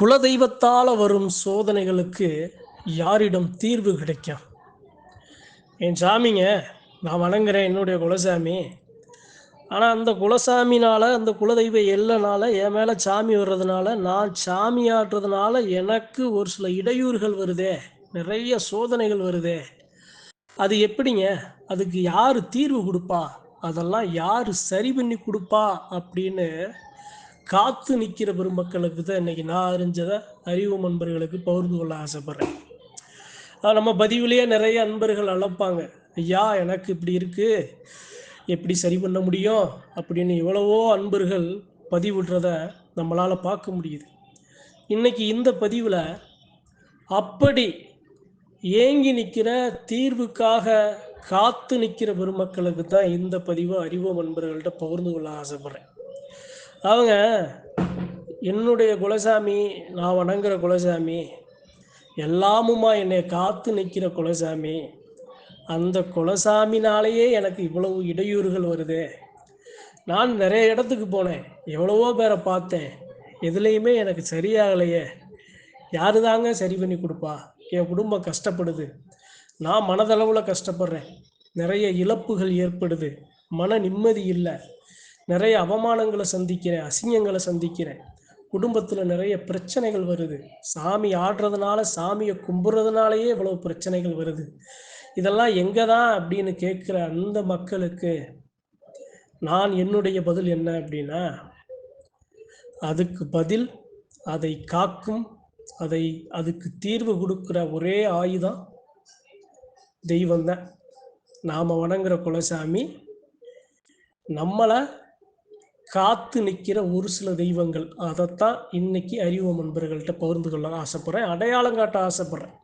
குலதெய்வத்தால் வரும் சோதனைகளுக்கு யாரிடம் தீர்வு கிடைக்கும்? என் சாமிங்க நான் வணங்குறேன் என்னுடைய குலசாமி. ஆனால் அந்த குலசாமினால் அந்த குலதெய்வ இல்லைனால என் மேலே சாமி வர்றதுனால நான் சாமி ஆட்டுறதுனால எனக்கு ஒரு சில இடையூறுகள் வருதே. நிறைய சோதனைகள் வருதே. அது எப்படிங்க? அதுக்கு யார் தீர்வு கொடுப்பா? அதெல்லாம் யார் சரி பண்ணி கொடுப்பா? அப்படின்னு காத்து நிற்கிற பெருமக்களுக்கு தான் இன்னைக்கு நான் அறிஞ்சதை அறிவு நண்பர்களுக்கு பகிர்ந்து கொள்ள ஆசைப்பட்றேன். நம்ம பதிவிலேயே நிறைய அன்பர்கள் அழைப்பாங்க. ஐயா எனக்கு இப்படி இருக்கு. எப்படி சரி பண்ண முடியும்? அப்படின்னு எவ்வளவோ அன்பர்கள் பதிவிடுறத நம்மளால் பார்க்க முடியுது. இன்னைக்கு இந்த பதிவில் அப்படி ஏங்கி நிற்கிற தீர்வுக்காக காத்து நிற்கிற பெருமக்களுக்கு தான் இந்த பதிவை அறிவோம் அன்பர்கள்ட்ட பகிர்ந்து கொள்ள ஆசைப்பட்றேன். அவங்க என்னுடைய குலசாமி நான் வணங்குற குலசாமி எல்லாமுமா என்னை காத்து நிற்கிற குலசாமி அந்த குலசாமினாலேயே எனக்கு இவ்வளவு இடையூறுகள் வருது. நான் நிறைய இடத்துக்கு போனேன். எவ்வளவோ பேரை பார்த்தேன். எதுலேயுமே எனக்கு சரியாகலையே. யாரு தாங்க சரி பண்ணி கொடுப்பா? என் குடும்பம் கஷ்டப்படுது. நான் மனதளவில் கஷ்டப்படுறேன். நிறைய இழப்புகள் ஏற்படுது. மன நிம்மதி இல்லை. நிறைய அவமானங்களை சந்திக்கிறேன் அசிங்கங்களை சந்திக்கிறேன். குடும்பத்தில் நிறைய பிரச்சனைகள் வருது. சாமி ஆடுறதுனால சாமியை கும்பிட்றதுனாலயே இவ்வளவு பிரச்சனைகள் வருது. இதெல்லாம் எங்கே தான் அப்படின்னு கேட்குற அந்த மக்களுக்கு நான் என்னுடைய பதில் என்ன அப்படின்னா அதுக்கு பதில் அதை காக்கும் அதை அதுக்கு தீர்வு கொடுக்குற ஒரே ஆயுதம் தெய்வம்தான். நாம் வணங்குற குலசாமி நம்மளை காத்து நிற்கிற ஒரு சில தெய்வங்கள். அதைத்தான் இன்னைக்கு அறிவு நண்பர்கள்ட்ட பகிர்ந்து கொள்ள ஆசைப்படுறேன். அடையாளம் காட்ட ஆசைப்பட்றேன்.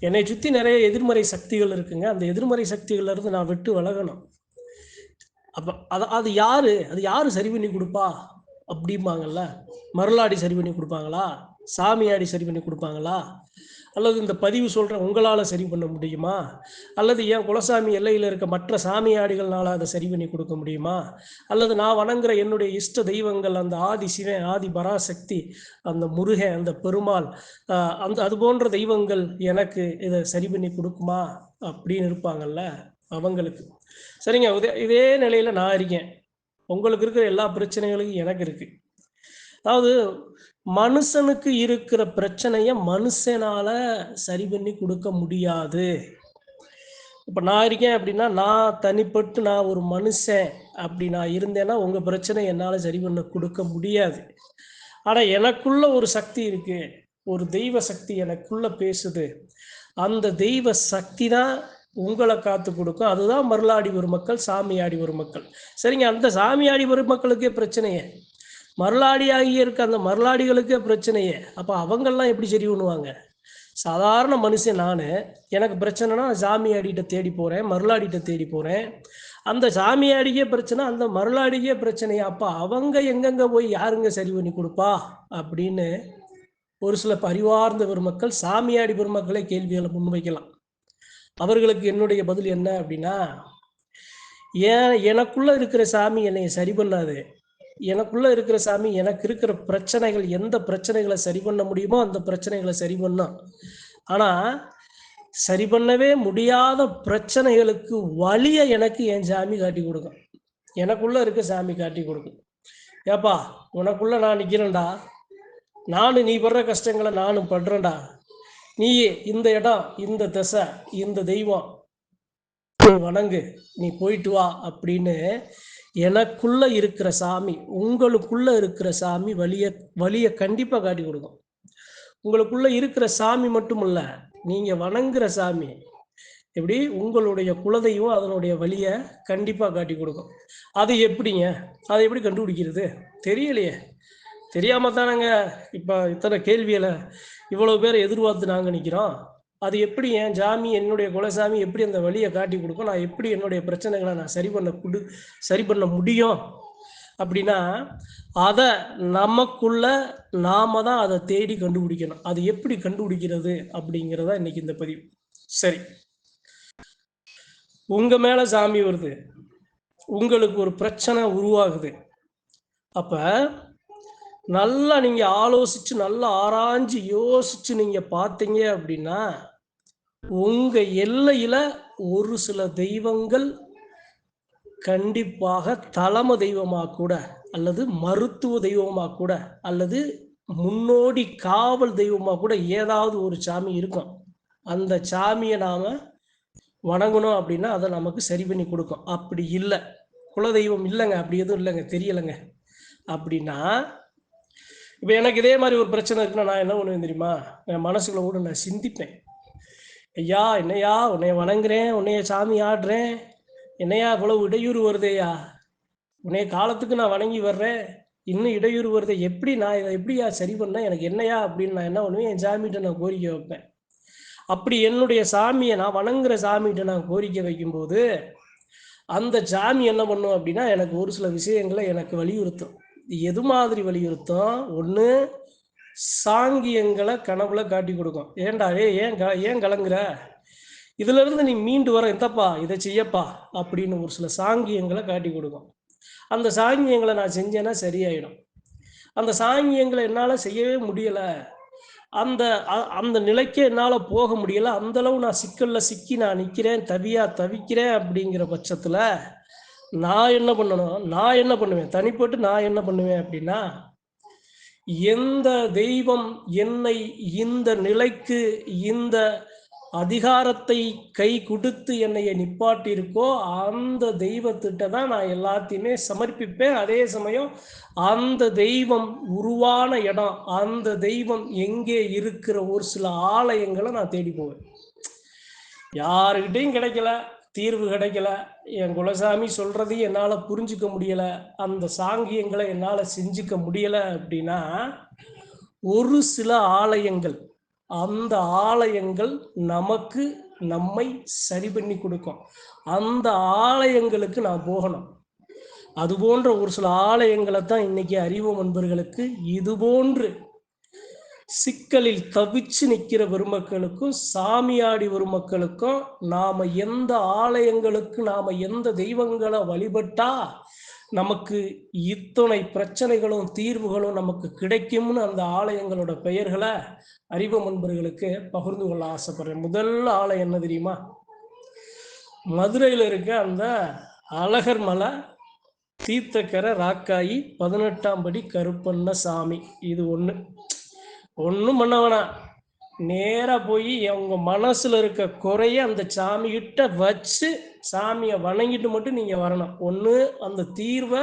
என்னை சுற்றி நிறைய எதிர்மறை சக்திகள் இருக்குங்க. அந்த எதிர்மறை சக்திகள்லேருந்து நான் விட்டு விலகணும். அப்போ அது அது யாரு? அது யாரு சரி பண்ணி கொடுப்பா? அப்படிம்பாங்கல்ல. மருளாடி சரி பண்ணி கொடுப்பாங்களா? சாமியாடி சரி பண்ணி கொடுப்பாங்களா? அல்லது இந்த பதிவு சொல்கிற உங்களால் சரி பண்ண முடியுமா? அல்லது என் குலசாமி எல்லையில் இருக்க மற்ற சாமியாடிகள்னால அதை சரி பண்ணி கொடுக்க முடியுமா? அல்லது நான் வணங்குற என்னுடைய இஷ்ட தெய்வங்கள் அந்த ஆதி சிவன் ஆதி பராசக்தி அந்த முருகன் அந்த பெருமாள் அந்த அது போன்ற தெய்வங்கள் எனக்கு இதை சரி பண்ணி கொடுக்குமா? அப்படின்னு இருப்பாங்கல்ல அவங்களுக்கு. சரிங்க இதே இதே நிலையில் நான் இருக்கேன். உங்களுக்கு இருக்கிற எல்லா பிரச்சனைகளுக்கும் எனக்கு இருக்குது அதாவது மனுஷனுக்கு இருக்கிற பிரச்சனைய மனுஷனால சரி பண்ணி கொடுக்க முடியாது. இப்போ நான் இருக்கேன் அப்படின்னா நான் தனிப்பட்டு நான் ஒரு மனுஷன் அப்படி நான் இருந்தேன்னா உங்கள் பிரச்சனை என்னால் சரி பண்ண கொடுக்க முடியாது. ஆனால் எனக்குள்ள ஒரு சக்தி இருக்கு. ஒரு தெய்வ சக்தி எனக்குள்ள பேசுது. அந்த தெய்வ சக்தி தான் உங்களை காத்து கொடுக்கும். அதுதான் மருளாடி ஒரு மக்கள் சாமியாடி ஒரு மக்கள் சரிங்க அந்த சாமியாடி ஒரு மக்களுக்கே பிரச்சனையே. மருளாடியாகி இருக்க அந்த மருளாடிகளுக்கே பிரச்சனையே. அப்போ அவங்கெல்லாம் எப்படி சரி பண்ணுவாங்க? சாதாரண மனுஷன் நான் எனக்கு பிரச்சனைனா சாமியாடிகிட்ட தேடி போகிறேன் மருளாடிகிட்ட தேடி போகிறேன் அந்த சாமியாடிக்கே பிரச்சனை அந்த மருளாடிக்கே பிரச்சனையா அப்போ அவங்க எங்கெங்கே போய் யாருங்க சரி பண்ணி கொடுப்பா? அப்படின்னு ஒரு சில பரிவார்ந்த பெருமக்கள் சாமியாடி பெருமக்களே கேள்விகளை முன்வைக்கலாம் அவர்களுக்கு என்னுடைய பதில் என்ன அப்படின்னா ஏன் எனக்குள்ளே இருக்கிற சாமி என்னை சரி பண்ணாது? எனக்குள்ள இருக்கிற சாமி எனக்கு இருக்கிற பிரச்சனைகள் எந்த பிரச்சனைகளை சரி பண்ண முடியுமோ அந்த பிரச்சனைகளை சரி பண்ணும் ஆனா சரி பண்ணவே முடியாத பிரச்சனைகளுக்கு வழியை எனக்கு என் சாமி காட்டி கொடுக்கும். எனக்குள்ள இருக்க சாமி காட்டி கொடுக்கும். ஏப்பா உனக்குள்ள நான் நிக்கிறேன்டா. நானும் நீ படுற கஷ்டங்களை நானும் படுறேன்டா. நீ இந்த இடம் இந்த திசை இந்த தெய்வம். நீ வணங்கு நீ போயிட்டு வா அப்படின்னு எனக்குள்ள இருக்கிற சாமி உங்களுக்குள்ள இருக்கிற சாமி வழிய வழியை கண்டிப்பாக காட்டி கொடுக்கும். உங்களுக்குள்ள இருக்கிற சாமி மட்டும் இல்ல நீங்க வணங்குற சாமி எப்படி? உங்களுடைய குலதெய்வம் அதனுடைய வழியை கண்டிப்பாக காட்டி கொடுக்கும். அது எப்படிங்க? அதை எப்படி கண்டுபிடிக்கிறது? தெரியலையே. தெரியாம தானங்க இப்போ இத்தனை கேள்விகளை இவ்வளவு பேரை எதிர்பார்த்து நாங்கள் நிற்கிறோம் அது எப்படி என் ஜாமி என்னுடைய குலசாமி எப்படி அந்த வழியை காட்டி கொடுக்கும்? நான் எப்படி என்னுடைய பிரச்சனைகளை நான் சரி பண்ண குடு சரி பண்ண முடியும்? அப்படின்னா அதை நமக்குள்ள நாம தான் அதை தேடி கண்டுபிடிக்கணும். அது எப்படி கண்டுபிடிக்கிறது அப்படிங்கிறதா இன்னைக்கு இந்த பதிவு. சரி. உங்க மேல சாமி வருது. உங்களுக்கு ஒரு பிரச்சனை உருவாகுது. அப்ப நல்லா நீங்க ஆலோசிச்சு நல்லா ஆராய்ஞ்சு யோசிச்சு நீங்க பார்த்தீங்க அப்படின்னா உங்க எல்லையில ஒரு சில தெய்வங்கள் கண்டிப்பாக தலைமை தெய்வமா கூட அல்லது மருத்துவ தெய்வமா கூட அல்லது முன்னோடி காவல் தெய்வமா கூட ஏதாவது ஒரு சாமி இருக்கும். அந்த சாமியை நாம வணங்கணும் அப்படின்னா அதை நமக்கு சரி பண்ணி கொடுக்கும். அப்படி இல்லை. குலதெய்வம் இல்லைங்க. அப்படி எதுவும் இல்லைங்க. தெரியலைங்க. அப்படின்னா இப்போ எனக்கு இதே மாதிரி ஒரு பிரச்சனை இருக்குன்னா நான் என்ன பண்ணுவேன் தெரியுமா? என் மனசுக்குள்ள கூட நான் சிந்திப்பேன். ஐயா என்னையா? உன்னைய வணங்குறேன் உன்னைய சாமி ஆடுறேன். என்னையா இவ்வளவு இடையூறு வருதேயா? உன்னைய காலத்துக்கு நான் வணங்கி வர்றேன். இன்னும் இடையூறு வருதே. எப்படி நான் இதை எப்படியா சரி பண்ணேன்? எனக்கு என்னையா அப்படின்னு நான் என்ன பண்ணுவேன்? என் சாமிகிட்ட நான் கோரிக்கை வைப்பேன். அப்படி என்னுடைய சாமியை நான் வணங்குற சாமிகிட்ட நான் கோரிக்கை வைக்கும்போது அந்த சாமி என்ன பண்ணும் அப்படின்னா எனக்கு ஒரு சில விஷயங்களை எனக்கு வலியுறுத்தும். எது மாதிரி வலியுறுத்தும்? ஒன்று சாங்கியங்களை கனவுல காட்டி கொடுக்கும். ஏண்டா ஏ ஏன் க ஏன் கலங்குற? இதுல இருந்து நீ மீண்டு வர எந்தப்பா இதை செய்யப்பா அப்படின்னு ஒரு சில சாங்கியங்களை காட்டி கொடுக்கும். அந்த சாங்கியங்களை நான் செஞ்சேன்னா சரியாயிடும். அந்த சாங்கியங்களை என்னால் செய்யவே முடியலை. அந்த அ- அந்த நிலைக்கே என்னால் போக முடியல. அந்த அளவு நான் சிக்கலில் சிக்கி நான் நிற்கிறேன் தவியா தவிக்கிறேன் அப்படிங்கிற பட்சத்தில் நான் என்ன பண்ணணும்? நான் என்ன பண்ணுவேன்? தனிப்பட்டு நான் என்ன பண்ணுவேன் அப்படின்னா எந்த தெய்வம் என்னை இந்த நிலைக்கு இந்த அதிகாரத்தை கை கொடுத்து என்னைய நிப்பாட்டியிருக்கோ அந்த தெய்வத்திட்ட தான் நான் எல்லாத்தையுமே சமர்ப்பிப்பேன். அதே சமயம் அந்த தெய்வம் உருவான இடம் அந்த தெய்வம் எங்கே இருக்கிற ஒரு சில ஆலயங்களை நான் தேடி போவேன். யாருக்கிட்டையும் கிடைக்கல. தீர்வு கிடைக்கல. என் குலசாமி சொல்றதையும் என்னால் புரிஞ்சுக்க முடியல. அந்த சாங்கியங்களை என்னால் செஞ்சுக்க முடியல அப்படின்னா ஒரு சில ஆலயங்கள் அந்த ஆலயங்கள் நமக்கு நம்மை சரி பண்ணி கொடுக்கும். அந்த ஆலயங்களுக்கு நான் போகணும். அது போன்ற ஒரு சில ஆலயங்களை தான் இன்னைக்கு அறிவோம் நண்பர்களுக்கு இது போன்று சிக்கலில் தவிச்சு நிற்கிற பெருமக்களுக்கும் சாமியாடி வெறுமக்களுக்கும் நாம எந்த ஆலயங்களுக்கு நாம எந்த தெய்வங்களை வழிபட்டா நமக்கு இத்தனை பிரச்சனைகளும் தீர்வுகளும் நமக்கு கிடைக்கும்னு அந்த ஆலயங்களோட பெயர்களை அறிவு நண்பர்களுக்கு பகிர்ந்து கொள்ள ஆசைப்படுறேன். முதல் ஆலயம் என்ன தெரியுமா? மதுரையில் இருக்க அந்த அழகர் மலை தீர்த்தக்கரை ராக்காயி பதினெட்டாம் படி கருப்பண்ண சாமி இது ஒன்று ஒன்றும் பண்ண வேணாம். நேராக போய் அவங்க மனசில் இருக்க குறைய அந்த சாமிகிட்ட வச்சு சாமியை வணங்கிட்டு மட்டும் நீங்கள் வரணும். ஒன்று அந்த தீர்வை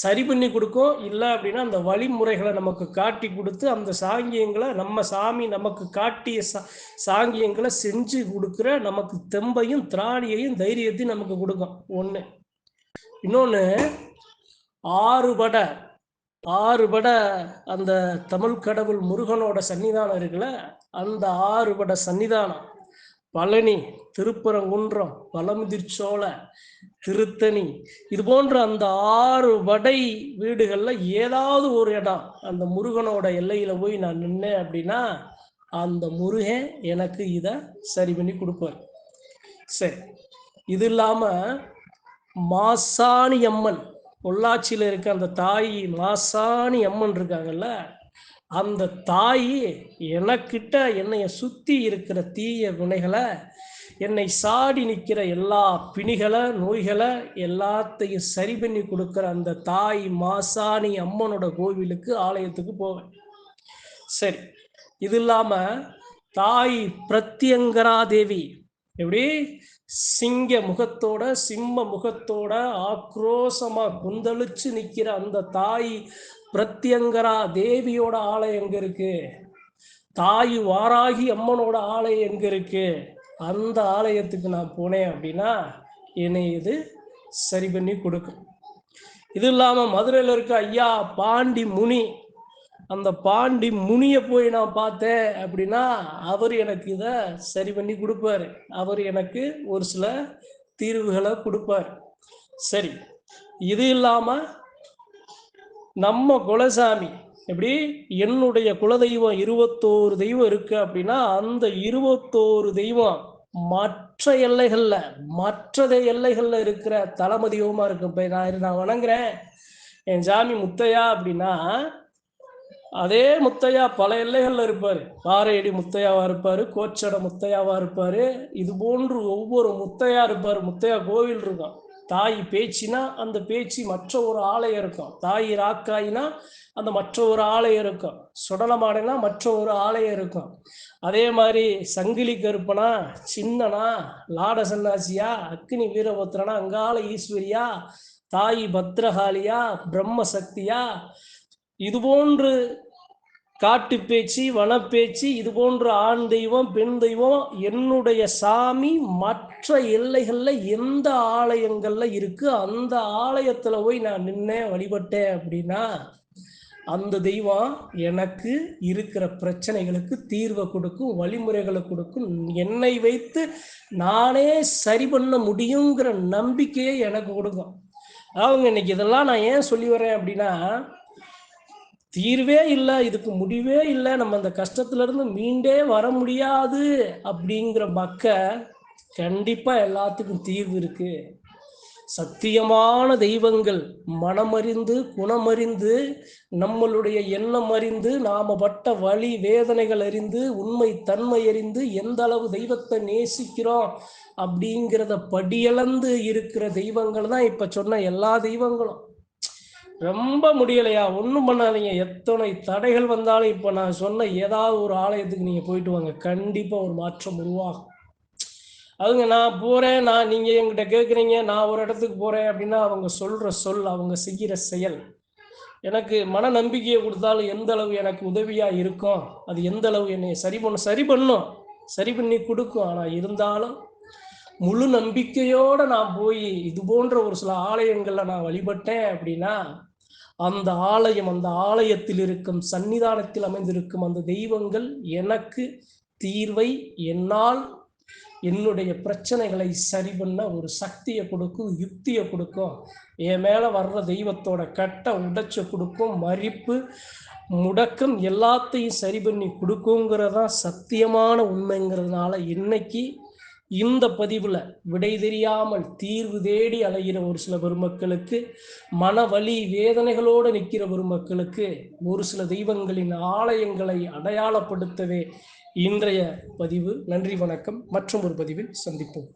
சரி பண்ணி கொடுக்கும். இல்லை அப்படின்னா அந்த வழிமுறைகளை நமக்கு காட்டி கொடுத்து அந்த சாங்கியங்களை நம்ம சாமி நமக்கு காட்டிய சா சாங்கியங்களை செஞ்சு கொடுக்குற நமக்கு தெம்பையும் திராணியையும் தைரியத்தையும் நமக்கு கொடுக்கும். ஒன்று இன்னொன்று ஆறுபட. ஆறுபட அந்த தமிழ் கடவுள் முருகனோட சன்னிதானம் இருக்குல்ல அந்த ஆறுபட சன்னிதானம். பழனி திருப்பரங்குன்றம் பழமுதிர்ச்சோலை திருத்தணி இது போன்ற அந்த ஆறு வடை வீடுகளில் ஏதாவது ஒரு இடம் அந்த முருகனோட எல்லையில் போய் நான் நின்னேன் அப்படின்னா அந்த முருகன் எனக்கு இதை சரி பண்ணி கொடுப்பார். சரி இது இல்லாமல் மாசாணி அம்மன் பொள்ளாச்சியில் இருக்க அந்த தாய் மாசாணி அம்மன் இருக்காங்கல்ல அந்த தாய் எனக்கிட்ட என்னைய சுற்றி இருக்கிற தீய வினைகளை என்னை சாடி நிற்கிற எல்லா பிணிகளை நோய்களை எல்லாத்தையும் சரி பண்ணி கொடுக்குற அந்த தாய் மாசாணி அம்மனோட கோவிலுக்கு ஆலயத்துக்கு போவேன். சரி இது இல்லாமல் தாய் பிரத்யங்கரா தேவி எப்படி? சிங்க முகத்தோட சிம்ம முகத்தோட ஆக்ரோசமா குந்தளிச்சு நிக்கிற அந்த தாய் பிரத்யங்கரா தேவியோட ஆலயம் எங்க இருக்கு? தாய் வாராகி அம்மனோட ஆலயம் எங்க இருக்கு? அந்த ஆலயத்துக்கு நான் போனேன் அப்படின்னா என்னை இது சரி பண்ணி கொடுக்கும். இது இல்லாம மதுரையில் இருக்க ஐயா பாண்டி முனி அந்த பாண்டி முனியை போய் நான் பார்த்தேன் அப்படின்னா அவர் எனக்கு இதை சரி பண்ணி கொடுப்பாரு. அவர் எனக்கு ஒரு சில தீர்வுகளை கொடுப்பார். சரி இது இல்லாம நம்ம குலசாமி எப்படி என்னுடைய குலதெய்வம் இருபத்தோரு தெய்வம் இருக்கு அப்படின்னா அந்த இருபத்தோரு தெய்வம் மற்ற எல்லைகள்ல மற்ற எல்லைகள்ல இருக்கிற தளபதி தெய்வமா இருக்கு நான் நான் வணங்குறேன். என் சாமி முத்தையா அப்படின்னா அதே முத்தையா பல எல்லைகள்ல இருப்பார். பாறையடி முத்தையாவா இருப்பார் கோச்சட முத்தையாவா இருப்பார். இது போன்று ஒவ்வொரு முத்தையா இருப்பார். முத்தையா கோவில் இருக்கும். தாய் பேச்சினா அந்த பேச்சு மற்ற ஒரு ஆலயம் இருக்கும். தாய் ராக்காயினா அந்த மற்ற ஒரு ஆலயம் இருக்கும். சுடலமாடைனா மற்ற ஒரு ஆலயம் இருக்கும். அதே மாதிரி சங்கிலி கருப்பனா சின்னனா லாட சன்னாசியா அக்னி வீரபத்ரனா அங்கால ஈஸ்வரியா தாய் பத்ரகாளியா பிரம்ம சக்தியா இது போன்று காட்டு பேச்சு வனப்பேச்சு இது போன்ற ஆண் தெய்வம் பெண் தெய்வம் என்னுடைய சாமி மற்ற எல்லைகளில் எந்த ஆலயங்களில் இருக்கு அந்த ஆலயத்தில் போய் நான் நின்னேன் வழிபட்டேன் அப்படின்னா அந்த தெய்வம் எனக்கு இருக்கிற பிரச்சனைகளுக்கு தீர்வை கொடுக்கும் வழிமுறைகளை கொடுக்கும் என்னை வைத்து நானே சரி பண்ண முடியுங்கிற நம்பிக்கையை எனக்கு கொடுக்கும். அவங்க இன்னைக்கு இதெல்லாம் நான் ஏன் சொல்லி வரேன் அப்படின்னா தீர்வே இல்லை இதுக்கு முடிவே இல்லை நம்ம அந்த கஷ்டத்துல இருந்து மீண்டே வர முடியாது அப்படிங்கிற மக்க கண்டிப்பா எல்லாத்துக்கும் தீர்வு இருக்கு. சத்தியமான தெய்வங்கள் மனமறிந்து குணமறிந்து நம்மளுடைய எண்ணம் அறிந்து நாம பட்ட வழி வேதனைகள் அறிந்து உண்மை தன்மை அறிந்து எந்த அளவு தெய்வத்தை நேசிக்கிறோம் அப்படிங்கிறத படியளந்து இருக்கிற தெய்வங்கள் தான் இப்ப சொன்ன எல்லா தெய்வங்களும். ரொம்ப முடியலையா? ஒன்றும் பண்ணாதீங்க. எத்தனை தடைகள் வந்தாலும் இப்போ நான் சொன்ன ஏதாவது ஒரு ஆலயத்துக்கு நீங்கள் போயிட்டு வாங்க. கண்டிப்பாக ஒரு மாற்றம் உருவாகும். அதுங்க நான் போகிறேன் நான் நீங்கள் எங்கிட்ட கேட்குறீங்க நான் ஒரு இடத்துக்கு போகிறேன் அப்படின்னா அவங்க சொல்கிற சொல் அவங்க செய்கிற செயல். எனக்கு மன நம்பிக்கையை கொடுத்தாலும் எந்த அளவு எனக்கு உதவியாக இருக்கும்? அது எந்த அளவு என்னை சரி பண்ண சரி பண்ணும். சரி பண்ணி கொடுக்கும். ஆனால் இருந்தாலும் முழு நம்பிக்கையோடு நான் போய் இது போன்ற ஒரு சில ஆலயங்களில் நான் வழிபட்டேன் அப்படின்னா அந்த ஆலயம் அந்த ஆலயத்தில் இருக்கும் சன்னிதானத்தில் அமைந்திருக்கும் அந்த தெய்வங்கள் எனக்கு தீர்வை என்னால் என்னுடைய பிரச்சனைகளை சரி பண்ண ஒரு சக்தியை கொடுக்கும் யுக்தியை கொடுக்கும். என் மேலே வர்ற தெய்வத்தோட கட்டை உடைச்சு கொடுக்கும் மறிப்பு முடக்கம் எல்லாத்தையும் சரி பண்ணி கொடுக்குங்கிறதான் சத்தியமான உண்மைங்கிறதுனால இன்னைக்கு இந்த பதிவில் விடை தெரியாமல் தீர்வு தேடி அலைகிற ஒரு சில பெருமக்களுக்கு மனவலி வேதனைகளோடு நிற்கிற பெருமக்களுக்கு ஒரு சில தெய்வங்களின் ஆலயங்களை அடையாளப்படுத்தவே இன்றைய பதிவு. நன்றி வணக்கம். மற்றும் ஒரு பதிவில் சந்திப்போம்.